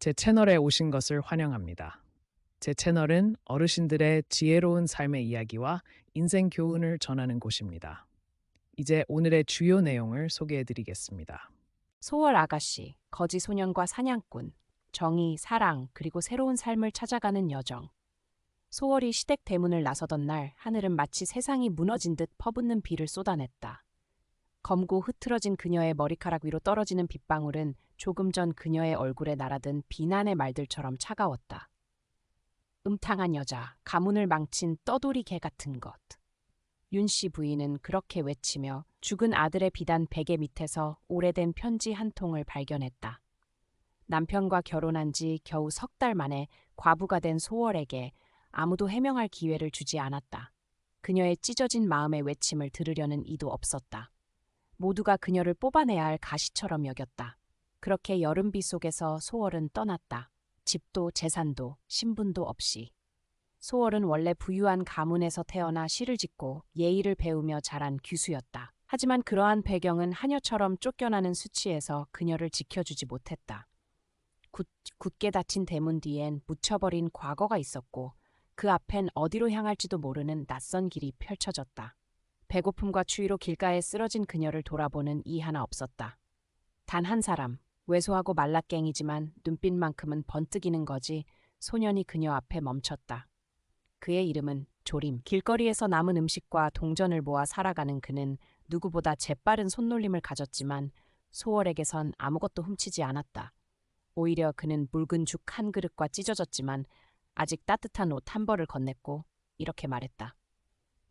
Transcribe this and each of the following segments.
제 채널에 오신 것을 환영합니다. 제 채널은 어르신들의 지혜로운 삶의 이야기와 인생 교훈을 전하는 곳입니다. 이제 오늘의 주요 내용을 소개해 드리겠습니다. 소월 아가씨, 거지 소년과 사냥꾼, 정의, 사랑, 그리고 새로운 삶을 찾아가는 여정. 소월이 시댁 대문을 나서던 날 하늘은 마치 세상이 무너진 듯 퍼붓는 비를 쏟아냈다. 검고 흐트러진 그녀의 머리카락 위로 떨어지는 빗방울은 조금 전 그녀의 얼굴에 날아든 비난의 말들처럼 차가웠다. 음탕한 여자, 가문을 망친 떠돌이 개 같은 것. 윤 씨 부인은 그렇게 외치며 죽은 아들의 비단 베개 밑에서 오래된 편지 한 통을 발견했다. 남편과 결혼한 지 겨우 석 달 만에 과부가 된 소월에게 아무도 해명할 기회를 주지 않았다. 그녀의 찢어진 마음의 외침을 들으려는 이도 없었다. 모두가 그녀를 뽑아내야 할 가시처럼 여겼다. 그렇게 여름비 속에서 소월은 떠났다. 집도 재산도 신분도 없이. 소월은 원래 부유한 가문에서 태어나 시를 짓고 예의를 배우며 자란 귀수였다. 하지만 그러한 배경은 하녀처럼 쫓겨나는 수치에서 그녀를 지켜주지 못했다. 굳, 굳게 닫힌 대문 뒤엔 묻혀버린 과거가 있었고 그 앞엔 어디로 향할지도 모르는 낯선 길이 펼쳐졌다. 배고픔과 추위로 길가에 쓰러진 그녀를 돌아보는 이 하나 없었다. 단 한 사람, 왜소하고 말라깽이지만 눈빛만큼은 번뜩이는 거지 소년이 그녀 앞에 멈췄다. 그의 이름은 조림. 길거리에서 남은 음식과 동전을 모아 살아가는 그는 누구보다 재빠른 손놀림을 가졌지만 소월에게선 아무것도 훔치지 않았다. 오히려 그는 묽은 죽 한 그릇과 찢어졌지만 아직 따뜻한 옷 한 벌을 건넸고 이렇게 말했다.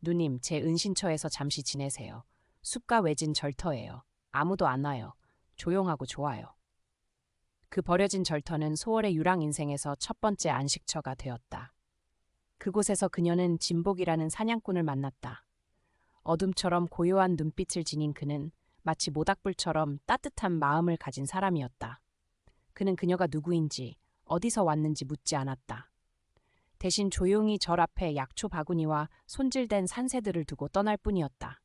누님, 제 은신처에서 잠시 지내세요. 숲과 외진 절터예요. 아무도 안 와요. 조용하고 좋아요. 그 버려진 절터는 소월의 유랑 인생에서 첫 번째 안식처가 되었다. 그곳에서 그녀는 진복이라는 사냥꾼을 만났다. 어둠처럼 고요한 눈빛을 지닌 그는 마치 모닥불처럼 따뜻한 마음을 가진 사람이었다. 그는 그녀가 누구인지 어디서 왔는지 묻지 않았다. 대신 조용히 절 앞에 약초 바구니와 손질된 산새들을 두고 떠날 뿐이었다.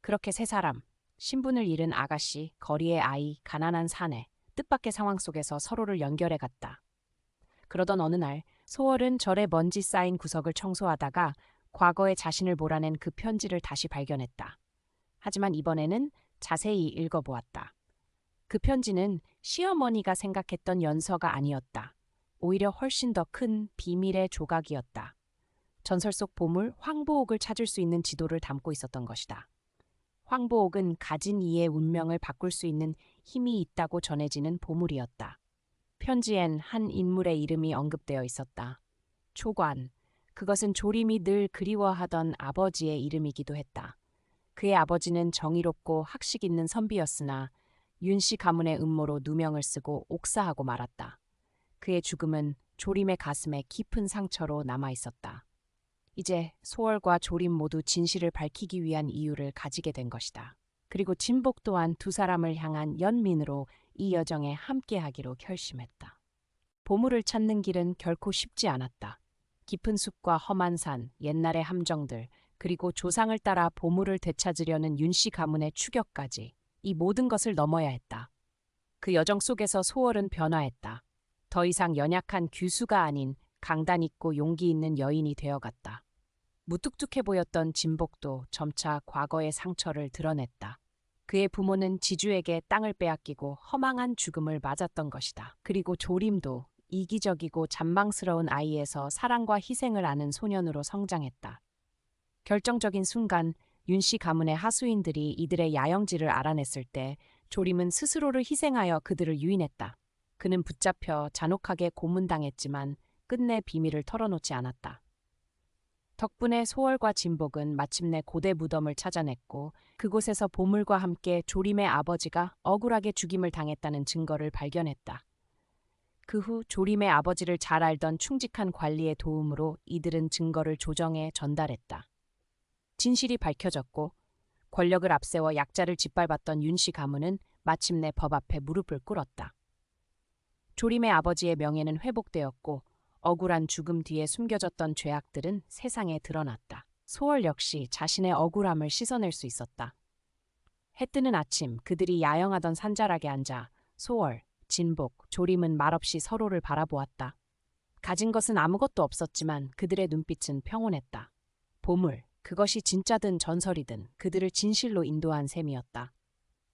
그렇게 세 사람, 신분을 잃은 아가씨, 거리의 아이, 가난한 사내, 뜻밖의 상황 속에서 서로를 연결해 갔다. 그러던 어느 날 소월은 절에 먼지 쌓인 구석을 청소하다가 과거의 자신을 몰아낸 그 편지를 다시 발견했다. 하지만 이번에는 자세히 읽어보았다. 그 편지는 시어머니가 생각했던 연서가 아니었다. 오히려 훨씬 더 큰 비밀의 조각이었다. 전설 속 보물 황보옥을 찾을 수 있는 지도를 담고 있었던 것이다. 황보옥은 가진 이의 운명을 바꿀 수 있는 힘이 있다고 전해지는 보물이었다. 편지엔 한 인물의 이름이 언급되어 있었다. 초관. 그것은 조림이 늘 그리워하던 아버지의 이름이기도 했다. 그의 아버지는 정의롭고 학식 있는 선비였으나 윤씨 가문의 음모로 누명을 쓰고 옥사하고 말았다. 그의 죽음은 조림의 가슴에 깊은 상처로 남아 있었다. 이제 소월과 조림 모두 진실을 밝히기 위한 이유를 가지게 된 것이다. 그리고 진복 또한 두 사람을 향한 연민으로 이 여정에 함께하기로 결심했다. 보물을 찾는 길은 결코 쉽지 않았다. 깊은 숲과 험한 산, 옛날의 함정들, 그리고 조상을 따라 보물을 되찾으려는 윤씨 가문의 추격까지 이 모든 것을 넘어야 했다. 그 여정 속에서 소월은 변화했다. 더 이상 연약한 규수가 아닌 강단 있고 용기 있는 여인이 되어갔다. 무뚝뚝해 보였던 진복도 점차 과거의 상처를 드러냈다. 그의 부모는 지주에게 땅을 빼앗기고 허망한 죽음을 맞았던 것이다. 그리고 조림도 이기적이고 잔망스러운 아이에서 사랑과 희생을 아는 소년으로 성장했다. 결정적인 순간 윤 씨 가문의 하수인들이 이들의 야영지를 알아냈을 때 조림은 스스로를 희생하여 그들을 유인했다. 그는 붙잡혀 잔혹하게 고문당했지만 끝내 비밀을 털어놓지 않았다. 덕분에 소월과 진복은 마침내 고대 무덤을 찾아냈고 그곳에서 보물과 함께 조림의 아버지가 억울하게 죽임을 당했다는 증거를 발견했다. 그 후 조림의 아버지를 잘 알던 충직한 관리의 도움으로 이들은 증거를 조정해 전달했다. 진실이 밝혀졌고 권력을 앞세워 약자를 짓밟았던 윤씨 가문은 마침내 법 앞에 무릎을 꿇었다. 조림의 아버지의 명예는 회복되었고 억울한 죽음 뒤에 숨겨졌던 죄악들은 세상에 드러났다. 소월 역시 자신의 억울함을 씻어낼 수 있었다. 해 뜨는 아침 그들이 야영하던 산자락에 앉아 소월, 진복, 조림은 말없이 서로를 바라보았다. 가진 것은 아무것도 없었지만 그들의 눈빛은 평온했다. 보물, 그것이 진짜든 전설이든 그들을 진실로 인도한 셈이었다.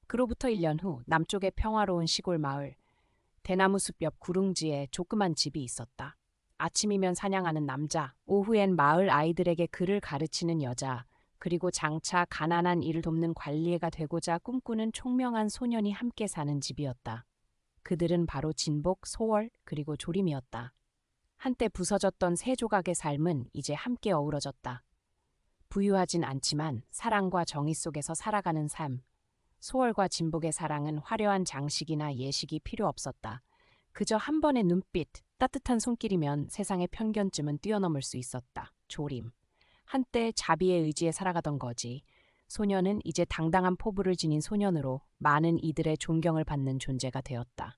그로부터 1년 후 남쪽의 평화로운 시골 마을, 대나무 숲 옆 구릉지에 조그만 집이 있었다. 아침이면 사냥하는 남자, 오후엔 마을 아이들에게 글을 가르치는 여자, 그리고 장차 가난한 이를 돕는 관리애가 되고자 꿈꾸는 총명한 소년이 함께 사는 집이었다. 그들은 바로 진복, 소월, 그리고 조림이었다. 한때 부서졌던 세 조각의 삶은 이제 함께 어우러졌다. 부유하진 않지만 사랑과 정의 속에서 살아가는 삶. 소월과 진복의 사랑은 화려한 장식이나 예식이 필요 없었다. 그저 한 번의 눈빛, 따뜻한 손길이면 세상의 편견쯤은 뛰어넘을 수 있었다. 조림. 한때 자비의 의지에 살아가던 거지. 소녀는 이제 당당한 포부를 지닌 소년으로 많은 이들의 존경을 받는 존재가 되었다.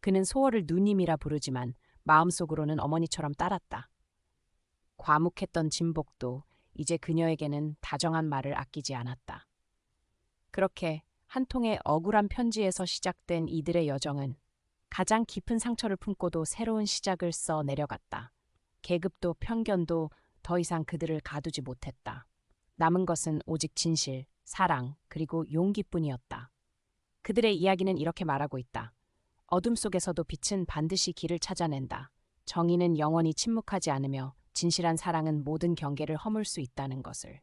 그는 소월을 누님이라 부르지만 마음속으로는 어머니처럼 따랐다. 과묵했던 진복도 이제 그녀에게는 다정한 말을 아끼지 않았다. 그렇게 한 통의 억울한 편지에서 시작된 이들의 여정은 가장 깊은 상처를 품고도 새로운 시작을 써 내려갔다. 계급도 편견도 더 이상 그들을 가두지 못했다. 남은 것은 오직 진실, 사랑, 그리고 용기뿐이었다. 그들의 이야기는 이렇게 말하고 있다. 어둠 속에서도 빛은 반드시 길을 찾아낸다. 정의는 영원히 침묵하지 않으며 진실한 사랑은 모든 경계를 허물 수 있다는 것을.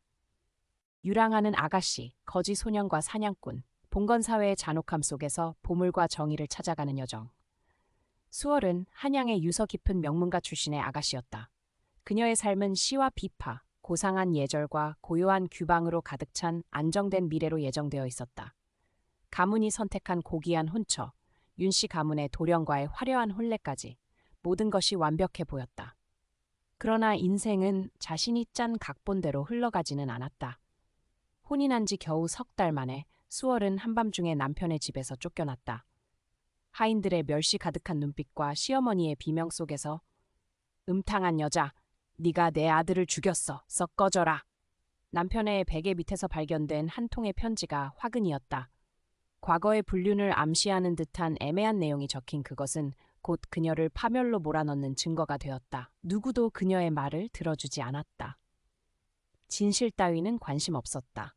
유랑하는 아가씨, 거지 소년과 사냥꾼, 봉건 사회의 잔혹함 속에서 보물과 정의를 찾아가는 여정. 수월은 한양의 유서 깊은 명문가 출신의 아가씨였다. 그녀의 삶은 시와 비파, 고상한 예절과 고요한 규방으로 가득 찬 안정된 미래로 예정되어 있었다. 가문이 선택한 고귀한 혼처, 윤씨 가문의 도령과의 화려한 혼례까지 모든 것이 완벽해 보였다. 그러나 인생은 자신이 짠 각본대로 흘러가지는 않았다. 혼인한 지 겨우 석 달 만에 수월은 한밤중에 남편의 집에서 쫓겨났다. 하인들의 멸시 가득한 눈빛과 시어머니의 비명 속에서 음탕한 여자, 네가 내 아들을 죽였어. 썩 꺼져라. 남편의 베개 밑에서 발견된 한 통의 편지가 화근이었다. 과거의 불륜을 암시하는 듯한 애매한 내용이 적힌 그것은 곧 그녀를 파멸로 몰아넣는 증거가 되었다. 누구도 그녀의 말을 들어주지 않았다. 진실 따위는 관심 없었다.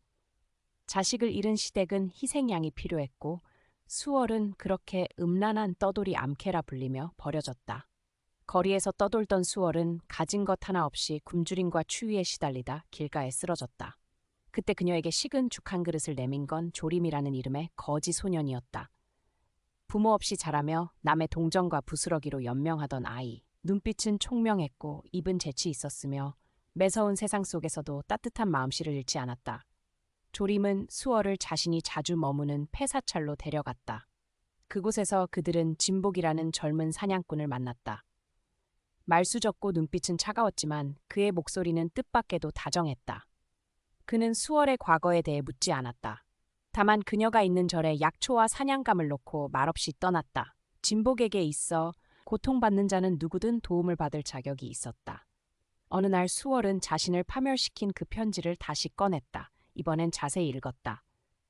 자식을 잃은 시댁은 희생양이 필요했고 수월은 그렇게 음란한 떠돌이 암캐라 불리며 버려졌다. 거리에서 떠돌던 수월은 가진 것 하나 없이 굶주림과 추위에 시달리다 길가에 쓰러졌다. 그때 그녀에게 식은 죽 한 그릇을 내민 건 조림이라는 이름의 거지 소년이었다. 부모 없이 자라며 남의 동정과 부스러기로 연명하던 아이. 눈빛은 총명했고 입은 재치 있었으며 매서운 세상 속에서도 따뜻한 마음씨를 잃지 않았다. 조림은 수월을 자신이 자주 머무는 폐사찰로 데려갔다. 그곳에서 그들은 진복이라는 젊은 사냥꾼을 만났다. 말수적고 눈빛은 차가웠지만 그의 목소리는 뜻밖에도 다정했다. 그는 수월의 과거에 대해 묻지 않았다. 다만 그녀가 있는 절에 약초와 사냥감을 놓고 말없이 떠났다. 진복에게 있어 고통받는 자는 누구든 도움을 받을 자격이 있었다. 어느 날 수월은 자신을 파멸시킨 그 편지를 다시 꺼냈다. 이번엔 자세히 읽었다.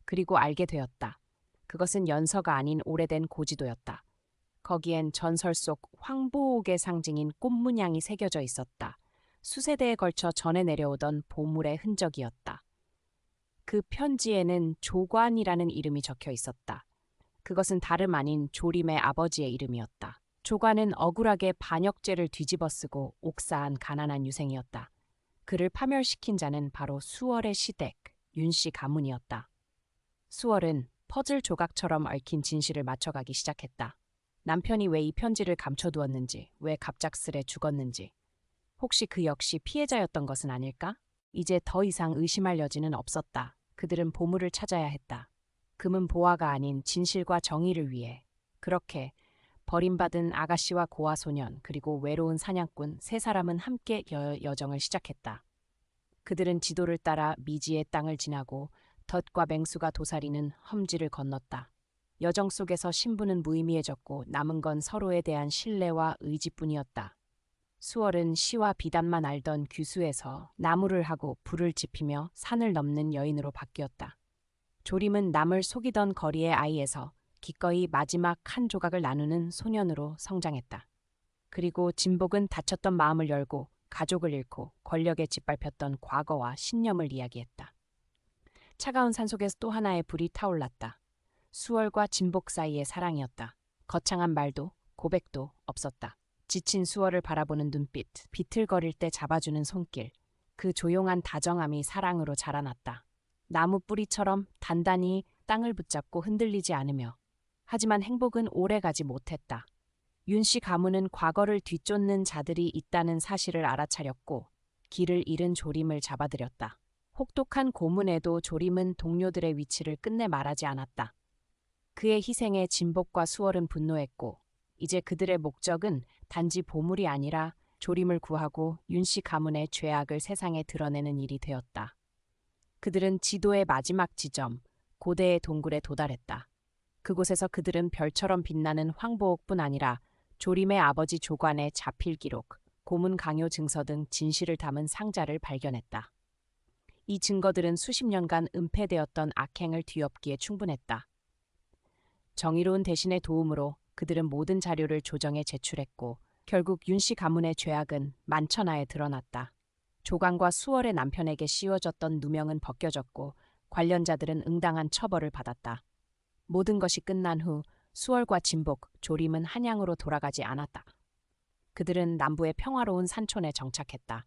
그리고 알게 되었다. 그것은 연서가 아닌 오래된 고지도였다. 거기엔 전설 속 황보옥의 상징인 꽃문양이 새겨져 있었다. 수세대에 걸쳐 전해 내려오던 보물의 흔적이었다. 그 편지에는 조관이라는 이름이 적혀 있었다. 그것은 다름 아닌 조림의 아버지의 이름이었다. 조관은 억울하게 반역죄를 뒤집어쓰고 옥사한 가난한 유생이었다. 그를 파멸시킨 자는 바로 수월의 시댁, 윤씨 가문이었다. 수월은 퍼즐 조각처럼 얽힌 진실을 맞춰가기 시작했다. 남편이 왜 이 편지를 감춰두었는지, 왜 갑작스레 죽었는지, 혹시 그 역시 피해자였던 것은 아닐까? 이제 더 이상 의심할 여지는 없었다. 그들은 보물을 찾아야 했다. 금은 보화가 아닌 진실과 정의를 위해. 그렇게 버림받은 아가씨와 고아 소년 그리고 외로운 사냥꾼 세 사람은 함께 여, 여정을 시작했다. 그들은 지도를 따라 미지의 땅을 지나고 덫과 맹수가 도사리는 험지를 건넜다. 여정 속에서 신부는 무의미해졌고 남은 건 서로에 대한 신뢰와 의지뿐이었다. 수월은 시와 비단만 알던 규수에서 나무를 하고 불을 지피며 산을 넘는 여인으로 바뀌었다. 조림은 남을 속이던 거리의 아이에서 기꺼이 마지막 한 조각을 나누는 소년으로 성장했다. 그리고 진복은 다쳤던 마음을 열고 가족을 잃고 권력에 짓밟혔던 과거와 신념을 이야기했다. 차가운 산속에서 또 하나의 불이 타올랐다. 수월과 진복 사이의 사랑이었다. 거창한 말도 고백도 없었다. 지친 수월을 바라보는 눈빛, 비틀거릴 때 잡아주는 손길, 그 조용한 다정함이 사랑으로 자라났다. 나무 뿌리처럼 단단히 땅을 붙잡고 흔들리지 않으며 하지만 행복은 오래 가지 못했다. 윤씨 가문은 과거를 뒤쫓는 자들이 있다는 사실을 알아차렸고 길을 잃은 조림을 잡아들였다. 혹독한 고문에도 조림은 동료들의 위치를 끝내 말하지 않았다. 그의 희생에 진복과 수월은 분노했고 이제 그들의 목적은 단지 보물이 아니라 조림을 구하고 윤씨 가문의 죄악을 세상에 드러내는 일이 되었다. 그들은 지도의 마지막 지점, 고대의 동굴에 도달했다. 그곳에서 그들은 별처럼 빛나는 황보옥뿐 아니라 조림의 아버지 조관의 자필 기록, 고문 강요 증서 등 진실을 담은 상자를 발견했다. 이 증거들은 수십 년간 은폐되었던 악행을 뒤엎기에 충분했다. 정의로운 대신의 도움으로 그들은 모든 자료를 조정해 제출했고 결국 윤씨 가문의 죄악은 만천하에 드러났다. 조관과 수월의 남편에게 씌워졌던 누명은 벗겨졌고 관련자들은 응당한 처벌을 받았다. 모든 것이 끝난 후 수월과 진복, 조림은 한양으로 돌아가지 않았다. 그들은 남부의 평화로운 산촌에 정착했다.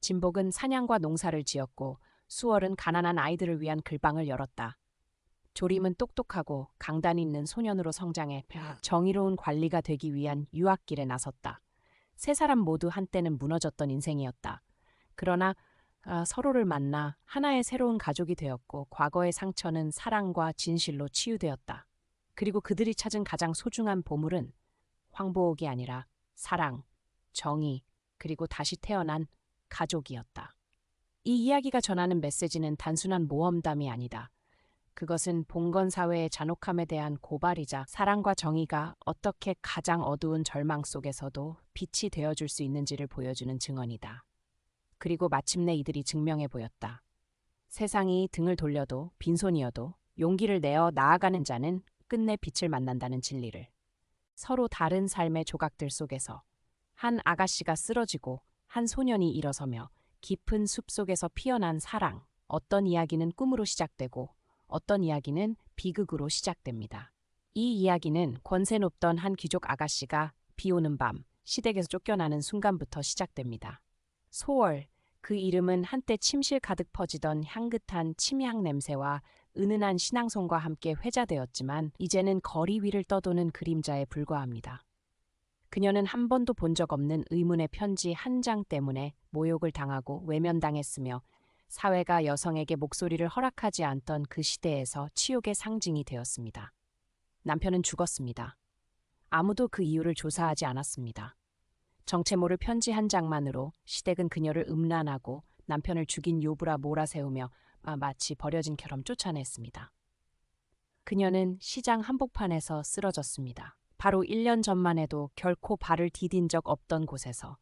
진복은 사냥과 농사를 지었고 수월은 가난한 아이들을 위한 글방을 열었다. 조림은 똑똑하고 강단 있는 소년으로 성장해 정의로운 관리가 되기 위한 유학길에 나섰다. 세 사람 모두 한때는 무너졌던 인생이었다. 그러나 아, 서로를 만나 하나의 새로운 가족이 되었고 과거의 상처는 사랑과 진실로 치유되었다. 그리고 그들이 찾은 가장 소중한 보물은 황보옥이 아니라 사랑, 정의, 그리고 다시 태어난 가족이었다. 이 이야기가 전하는 메시지는 단순한 모험담이 아니다. 그것은 봉건 사회의 잔혹함에 대한 고발이자 사랑과 정의가 어떻게 가장 어두운 절망 속에서도 빛이 되어줄 수 있는지를 보여주는 증언이다. 그리고 마침내 이들이 증명해 보였다. 세상이 등을 돌려도 빈손이어도 용기를 내어 나아가는 자는 끝내 빛을 만난다는 진리를. 서로 다른 삶의 조각들 속에서 한 아가씨가 쓰러지고 한 소년이 일어서며 깊은 숲 속에서 피어난 사랑, 어떤 이야기는 꿈으로 시작되고 어떤 이야기는 비극으로 시작됩니다. 이 이야기는 권세 높던 한 귀족 아가씨가 비 오는 밤 시댁에서 쫓겨나는 순간부터 시작됩니다. 소월, 그 이름은 한때 침실 가득 퍼지던 향긋한 침향 냄새와 은은한 신앙송과 함께 회자되었지만 이제는 거리 위를 떠도는 그림자에 불과합니다. 그녀는 한 번도 본 적 없는 의문의 편지 한 장 때문에 모욕을 당하고 외면당했으며 사회가 여성에게 목소리를 허락하지 않던 그 시대에서 치욕의 상징이 되었습니다. 남편은 죽었습니다. 아무도 그 이유를 조사하지 않았습니다. 정체 모를 편지 한 장만으로 시댁은 그녀를 음란하고 남편을 죽인 요부라 몰아세우며 아, 마치 버려진 캐럼 쫓아냈습니다. 그녀는 시장 한복판에서 쓰러졌습니다. 바로 1년 전만 해도 결코 발을 디딘 적 없던 곳에서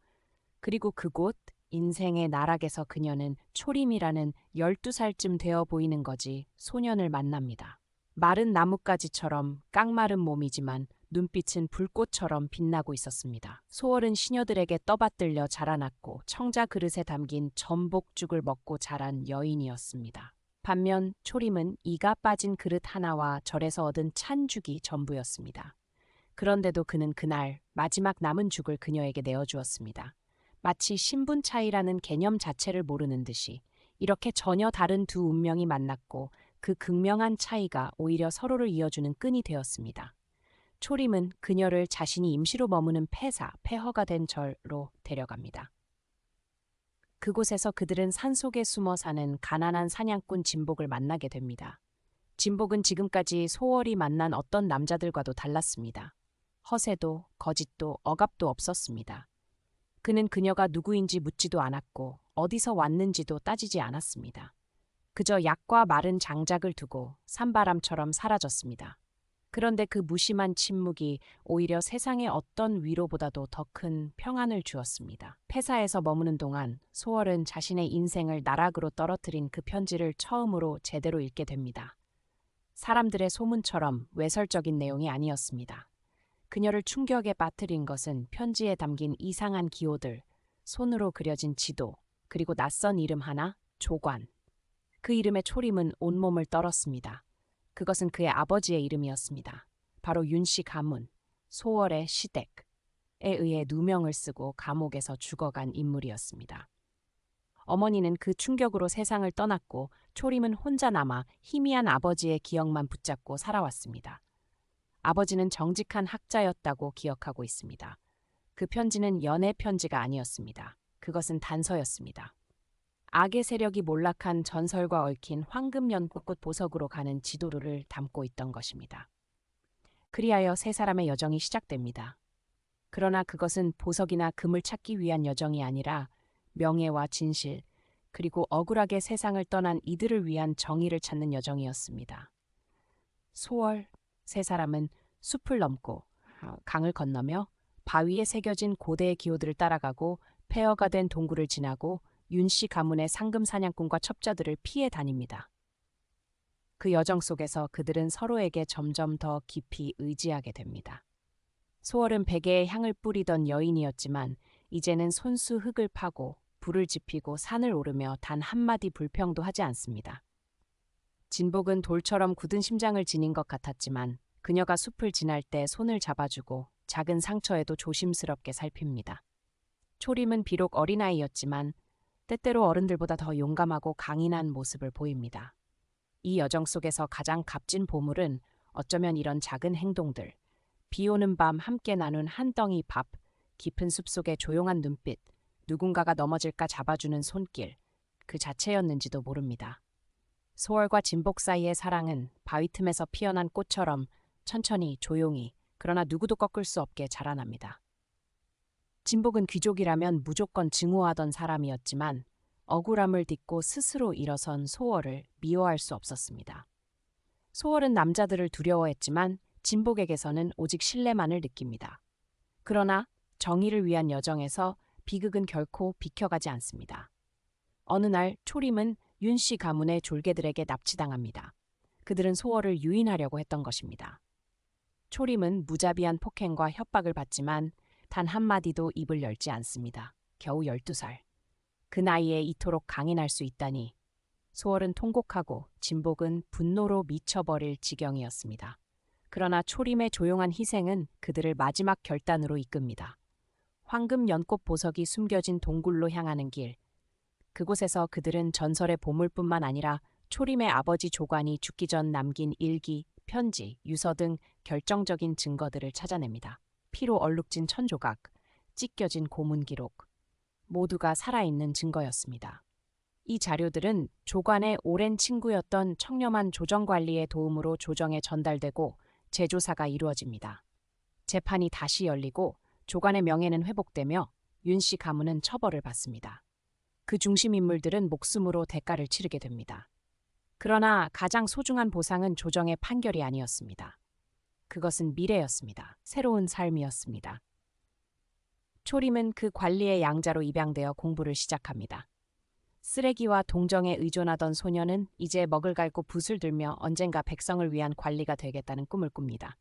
그리고 그곳 인생의 나락에서 그녀는 초림이라는 12살쯤 되어 보이는 거지 소년을 만납니다. 마른 나뭇가지처럼 깡마른 몸이지만 눈빛은 불꽃처럼 빛나고 있었습니다. 소월은 시녀들에게 떠받들려 자라났고 청자 그릇에 담긴 전복죽을 먹고 자란 여인이었습니다. 반면 초림은 이가 빠진 그릇 하나와 절에서 얻은 찬죽이 전부였습니다. 그런데도 그는 그날 마지막 남은 죽을 그녀에게 내어주었습니다. 마치 신분 차이라는 개념 자체를 모르는 듯이 이렇게 전혀 다른 두 운명이 만났고 그 극명한 차이가 오히려 서로를 이어주는 끈이 되었습니다. 초림은 그녀를 자신이 임시로 머무는 폐사, 폐허가 된 절로 데려갑니다. 그곳에서 그들은 산속에 숨어 사는 가난한 사냥꾼 진복을 만나게 됩니다. 진복은 지금까지 소월이 만난 어떤 남자들과도 달랐습니다. 허세도 거짓도 억압도 없었습니다. 그는 그녀가 누구인지 묻지도 않았고 어디서 왔는지도 따지지 않았습니다. 그저 약과 마른 장작을 두고 산바람처럼 사라졌습니다. 그런데 그 무심한 침묵이 오히려 세상의 어떤 위로보다도 더 큰 평안을 주었습니다. 폐사에서 머무는 동안 소월은 자신의 인생을 나락으로 떨어뜨린 그 편지를 처음으로 제대로 읽게 됩니다. 사람들의 소문처럼 외설적인 내용이 아니었습니다. 그녀를 충격에 빠뜨린 것은 편지에 담긴 이상한 기호들, 손으로 그려진 지도, 그리고 낯선 이름 하나, 조관. 그 이름의 초림은 온몸을 떨었습니다. 그것은 그의 아버지의 이름이었습니다. 바로 윤씨 가문, 소월의 시댁에 의해 누명을 쓰고 감옥에서 죽어간 인물이었습니다. 어머니는 그 충격으로 세상을 떠났고 초림은 혼자 남아 희미한 아버지의 기억만 붙잡고 살아왔습니다. 아버지는 정직한 학자였다고 기억하고 있습니다. 그 편지는 연애 편지가 아니었습니다. 그것은 단서였습니다. 악의 세력이 몰락한 전설과 얽힌 황금 연꽃 보석으로 가는 지도를 담고 있던 것입니다. 그리하여 세 사람의 여정이 시작됩니다. 그러나 그것은 보석이나 금을 찾기 위한 여정이 아니라 명예와 진실, 그리고 억울하게 세상을 떠난 이들을 위한 정의를 찾는 여정이었습니다. 소월 세 사람은 숲을 넘고 어, 강을 건너며 바위에 새겨진 고대의 기호들을 따라가고 폐허가 된 동굴을 지나고 윤씨 가문의 상금 사냥꾼과 첩자들을 피해 다닙니다. 그 여정 속에서 그들은 서로에게 점점 더 깊이 의지하게 됩니다. 소월은 베개에 향을 뿌리던 여인이었지만 이제는 손수 흙을 파고 불을 지피고 산을 오르며 단 한마디 불평도 하지 않습니다. 진복은 돌처럼 굳은 심장을 지닌 것 같았지만 그녀가 숲을 지날 때 손을 잡아주고 작은 상처에도 조심스럽게 살핍니다. 초림은 비록 어린아이였지만 때때로 어른들보다 더 용감하고 강인한 모습을 보입니다. 이 여정 속에서 가장 값진 보물은 어쩌면 이런 작은 행동들, 비 오는 밤 함께 나눈 한 덩이 밥, 깊은 숲속의 조용한 눈빛, 누군가가 넘어질까 잡아주는 손길, 그 자체였는지도 모릅니다. 소월과 진복 사이의 사랑은 바위 틈에서 피어난 꽃처럼 천천히 조용히 그러나 누구도 꺾을 수 없게 자라납니다. 진복은 귀족이라면 무조건 증오하던 사람이었지만 억울함을 딛고 스스로 일어선 소월을 미워할 수 없었습니다. 소월은 남자들을 두려워했지만 진복에게서는 오직 신뢰만을 느낍니다. 그러나 정의를 위한 여정에서 비극은 결코 비켜가지 않습니다. 어느 날 초림은 윤씨 가문의 졸개들에게 납치당합니다. 그들은 소월을 유인하려고 했던 것입니다. 초림은 무자비한 폭행과 협박을 받지만 단 한마디도 입을 열지 않습니다. 겨우 12살. 그 나이에 이토록 강인할 수 있다니. 소월은 통곡하고 진복은 분노로 미쳐버릴 지경이었습니다. 그러나 초림의 조용한 희생은 그들을 마지막 결단으로 이끕니다. 황금 연꽃 보석이 숨겨진 동굴로 향하는 길. 그곳에서 그들은 전설의 보물뿐만 아니라 초림의 아버지 조관이 죽기 전 남긴 일기, 편지, 유서 등 결정적인 증거들을 찾아냅니다. 피로 얼룩진 천조각, 찢겨진 고문 기록, 모두가 살아있는 증거였습니다. 이 자료들은 조관의 오랜 친구였던 청렴한 조정관리의 도움으로 조정에 전달되고 재조사가 이루어집니다. 재판이 다시 열리고 조관의 명예는 회복되며 윤 씨 가문은 처벌을 받습니다. 그 중심 인물들은 목숨으로 대가를 치르게 됩니다. 그러나 가장 소중한 보상은 조정의 판결이 아니었습니다. 그것은 미래였습니다. 새로운 삶이었습니다. 초림은 그 관리의 양자로 입양되어 공부를 시작합니다. 쓰레기와 동정에 의존하던 소녀는 이제 먹을 갈고 붓을 들며 언젠가 백성을 위한 관리가 되겠다는 꿈을 꿉니다.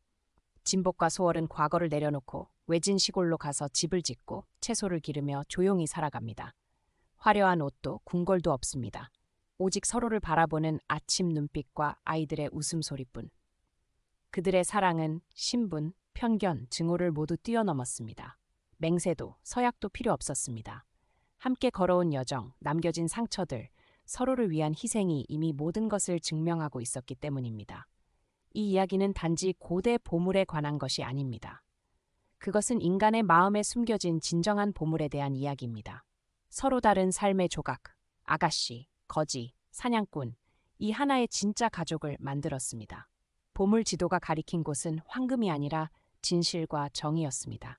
진복과 소월은 과거를 내려놓고 외진 시골로 가서 집을 짓고 채소를 기르며 조용히 살아갑니다. 화려한 옷도 궁궐도 없습니다. 오직 서로를 바라보는 아침 눈빛과 아이들의 웃음소리뿐. 그들의 사랑은 신분, 편견, 증오를 모두 뛰어넘었습니다. 맹세도, 서약도 필요 없었습니다. 함께 걸어온 여정, 남겨진 상처들, 서로를 위한 희생이 이미 모든 것을 증명하고 있었기 때문입니다. 이 이야기는 단지 고대 보물에 관한 것이 아닙니다. 그것은 인간의 마음에 숨겨진 진정한 보물에 대한 이야기입니다. 서로 다른 삶의 조각, 아가씨, 거지, 사냥꾼, 이 하나의 진짜 가족을 만들었습니다. 보물 지도가 가리킨 곳은 황금이 아니라 진실과 정의였습니다.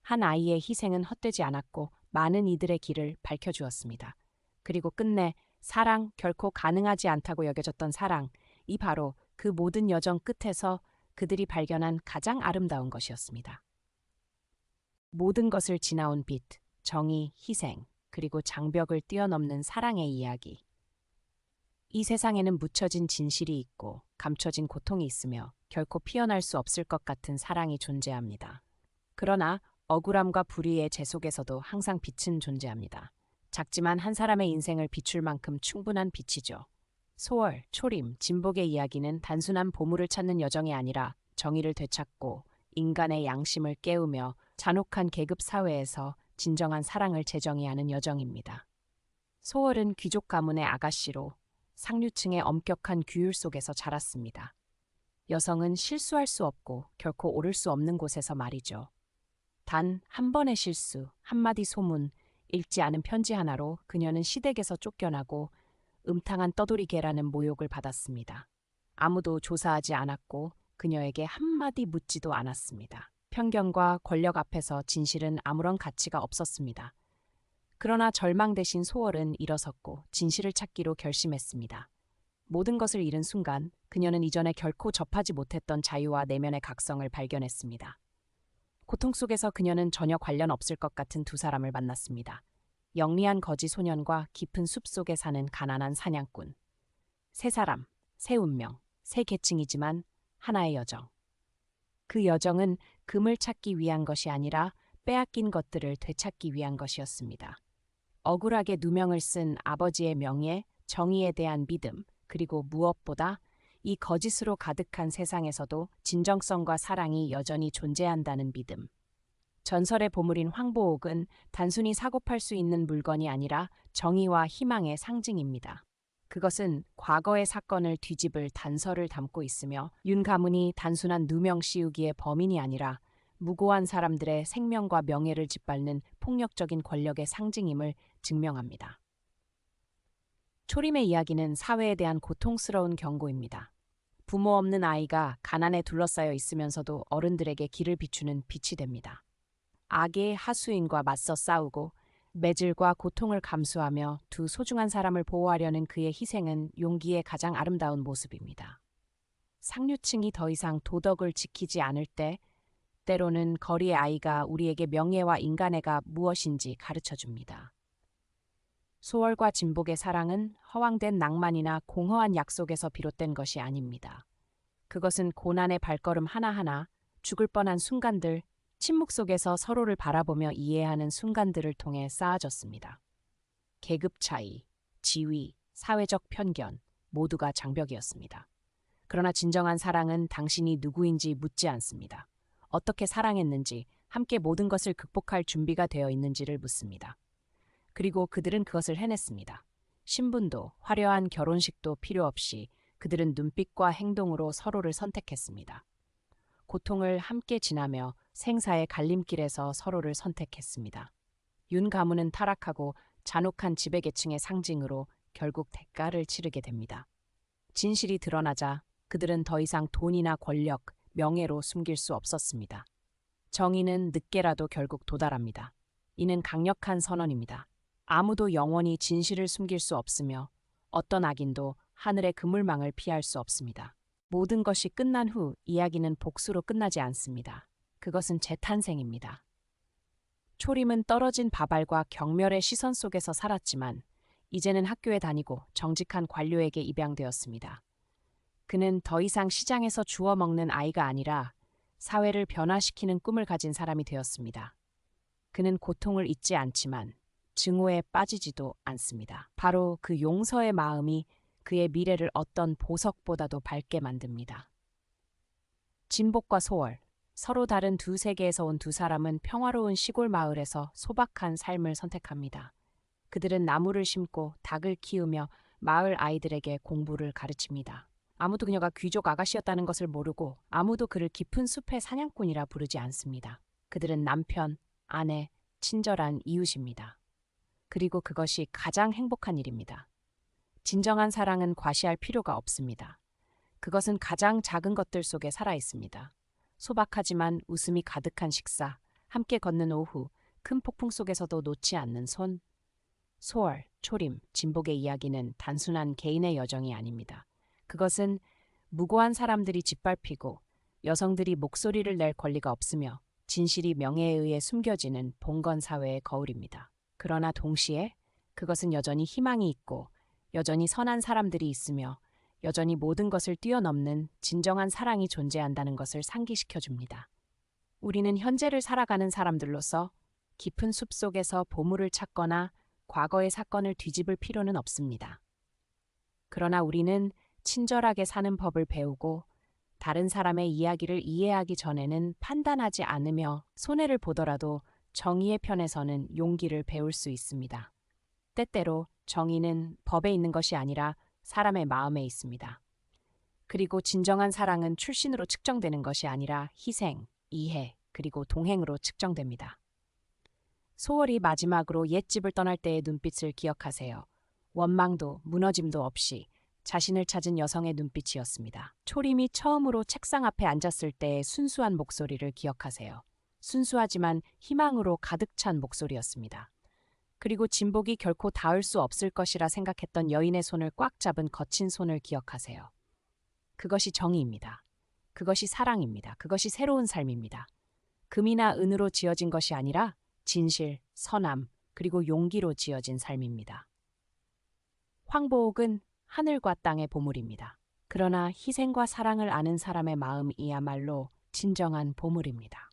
한 아이의 희생은 헛되지 않았고 많은 이들의 길을 밝혀주었습니다. 그리고 끝내 사랑 결코 가능하지 않다고 여겨졌던 사랑, 이 바로 그 모든 여정 끝에서 그들이 발견한 가장 아름다운 것이었습니다. 모든 것을 지나온 빛, 정의, 희생, 그리고 장벽을 뛰어넘는 사랑의 이야기. 이 세상에는 묻혀진 진실이 있고 감춰진 고통이 있으며 결코 피어날 수 없을 것 같은 사랑이 존재합니다. 그러나 억울함과 불의의 재 속에서도 항상 빛은 존재합니다. 작지만 한 사람의 인생을 비출 만큼 충분한 빛이죠. 소월, 초림, 진복의 이야기는 단순한 보물을 찾는 여정이 아니라 정의를 되찾고 인간의 양심을 깨우며 잔혹한 계급 사회에서 진정한 사랑을 재정의하는 여정입니다. 소월은 귀족 가문의 아가씨로 상류층의 엄격한 규율 속에서 자랐습니다. 여성은 실수할 수 없고 결코 오를 수 없는 곳에서 말이죠. 단 한 번의 실수, 한마디 소문, 읽지 않은 편지 하나로 그녀는 시댁에서 쫓겨나고 음탕한 떠돌이 개라는 모욕을 받았습니다. 아무도 조사하지 않았고 그녀에게 한마디 묻지도 않았습니다. 편견과 권력 앞에서 진실은 아무런 가치가 없었습니다. 그러나 절망 대신 소월은 일어섰고 진실을 찾기로 결심했습니다. 모든 것을 잃은 순간 그녀는 이전에 결코 접하지 못했던 자유와 내면의 각성을 발견했습니다. 고통 속에서 그녀는 전혀 관련 없을 것 같은 두 사람을 만났습니다. 영리한 거지 소년과 깊은 숲 속에 사는 가난한 사냥꾼. 세 사람, 세 운명, 세 계층이지만 하나의 여정. 그 여정은 금을 찾기 위한 것이 아니라 빼앗긴 것들을 되찾기 위한 것이었습니다. 억울하게 누명을 쓴 아버지의 명예, 정의에 대한 믿음, 그리고 무엇보다 이 거짓으로 가득한 세상에서도 진정성과 사랑이 여전히 존재한다는 믿음. 전설의 보물인 황보옥은 단순히 사고 팔 수 있는 물건이 아니라 정의와 희망의 상징입니다. 그것은 과거의 사건을 뒤집을 단서를 담고 있으며 윤 가문이 단순한 누명 씌우기의 범인이 아니라 무고한 사람들의 생명과 명예를 짓밟는 폭력적인 권력의 상징임을 증명합니다. 초림의 이야기는 사회에 대한 고통스러운 경고입니다. 부모 없는 아이가 가난에 둘러싸여 있으면서도 어른들에게 길을 비추는 빛이 됩니다. 악의 하수인과 맞서 싸우고 매질과 고통을 감수하며 두 소중한 사람을 보호하려는 그의 희생은 용기의 가장 아름다운 모습입니다. 상류층이 더 이상 도덕을 지키지 않을 때 때로는 거리의 아이가 우리에게 명예와 인간애가 무엇인지 가르쳐 줍니다. 소월과 진복의 사랑은 허황된 낭만이나 공허한 약속에서 비롯된 것이 아닙니다. 그것은 고난의 발걸음 하나하나, 죽을 뻔한 순간들, 침묵 속에서 서로를 바라보며 이해하는 순간들을 통해 쌓아졌습니다. 계급 차이, 지위, 사회적 편견, 모두가 장벽이었습니다. 그러나 진정한 사랑은 당신이 누구인지 묻지 않습니다. 어떻게 사랑했는지, 함께 모든 것을 극복할 준비가 되어 있는지를 묻습니다. 그리고 그들은 그것을 해냈습니다. 신분도 화려한 결혼식도 필요 없이 그들은 눈빛과 행동으로 서로를 선택했습니다. 고통을 함께 지나며 생사의 갈림길에서 서로를 선택했습니다. 윤 가문은 타락하고 잔혹한 지배계층의 상징으로 결국 대가를 치르게 됩니다. 진실이 드러나자 그들은 더 이상 돈이나 권력, 명예로 숨길 수 없었습니다. 정의는 늦게라도 결국 도달합니다. 이는 강력한 선언입니다. 아무도 영원히 진실을 숨길 수 없으며 어떤 악인도 하늘의 그물망을 피할 수 없습니다. 모든 것이 끝난 후 이야기는 복수로 끝나지 않습니다. 그것은 재탄생입니다. 초림은 떨어진 바발과 경멸의 시선 속에서 살았지만 이제는 학교에 다니고 정직한 관료에게 입양되었습니다. 그는 더 이상 시장에서 주워 먹는 아이가 아니라 사회를 변화시키는 꿈을 가진 사람이 되었습니다. 그는 고통을 잊지 않지만 증오에 빠지지도 않습니다. 바로 그 용서의 마음이 그의 미래를 어떤 보석보다도 밝게 만듭니다. 진복과 소월, 서로 다른 두 세계에서 온 두 사람은 평화로운 시골 마을에서 소박한 삶을 선택합니다. 그들은 나무를 심고 닭을 키우며 마을 아이들에게 공부를 가르칩니다. 아무도 그녀가 귀족 아가씨였다는 것을 모르고 아무도 그를 깊은 숲의 사냥꾼이라 부르지 않습니다. 그들은 남편, 아내, 친절한 이웃입니다. 그리고 그것이 가장 행복한 일입니다. 진정한 사랑은 과시할 필요가 없습니다. 그것은 가장 작은 것들 속에 살아 있습니다. 소박하지만 웃음이 가득한 식사, 함께 걷는 오후, 큰 폭풍 속에서도 놓지 않는 손. 소월, 초림, 진복의 이야기는 단순한 개인의 여정이 아닙니다. 그것은 무고한 사람들이 짓밟히고 여성들이 목소리를 낼 권리가 없으며 진실이 명예에 의해 숨겨지는 봉건 사회의 거울입니다. 그러나 동시에 그것은 여전히 희망이 있고 여전히 선한 사람들이 있으며 여전히 모든 것을 뛰어넘는 진정한 사랑이 존재한다는 것을 상기시켜 줍니다. 우리는 현재를 살아가는 사람들로서 깊은 숲 속에서 보물을 찾거나 과거의 사건을 뒤집을 필요는 없습니다. 그러나 우리는 친절하게 사는 법을 배우고 다른 사람의 이야기를 이해하기 전에는 판단하지 않으며 손해를 보더라도 정의의 편에서는 용기를 배울 수 있습니다. 때때로 정의는 법에 있는 것이 아니라 사람의 마음에 있습니다. 그리고 진정한 사랑은 출신으로 측정되는 것이 아니라 희생, 이해, 그리고 동행으로 측정됩니다. 소월이 마지막으로 옛집을 떠날 때의 눈빛을 기억하세요. 원망도 무너짐도 없이 자신을 찾은 여성의 눈빛이었습니다. 초림이 처음으로 책상 앞에 앉았을 때의 순수한 목소리를 기억하세요. 순수하지만 희망으로 가득 찬 목소리였습니다. 그리고 진복이 결코 닿을 수 없을 것이라 생각했던 여인의 손을 꽉 잡은 거친 손을 기억하세요. 그것이 정의입니다. 그것이 사랑입니다. 그것이 새로운 삶입니다. 금이나 은으로 지어진 것이 아니라 진실, 선함, 그리고 용기로 지어진 삶입니다. 황보옥은 하늘과 땅의 보물입니다. 그러나 희생과 사랑을 아는 사람의 마음이야말로 진정한 보물입니다.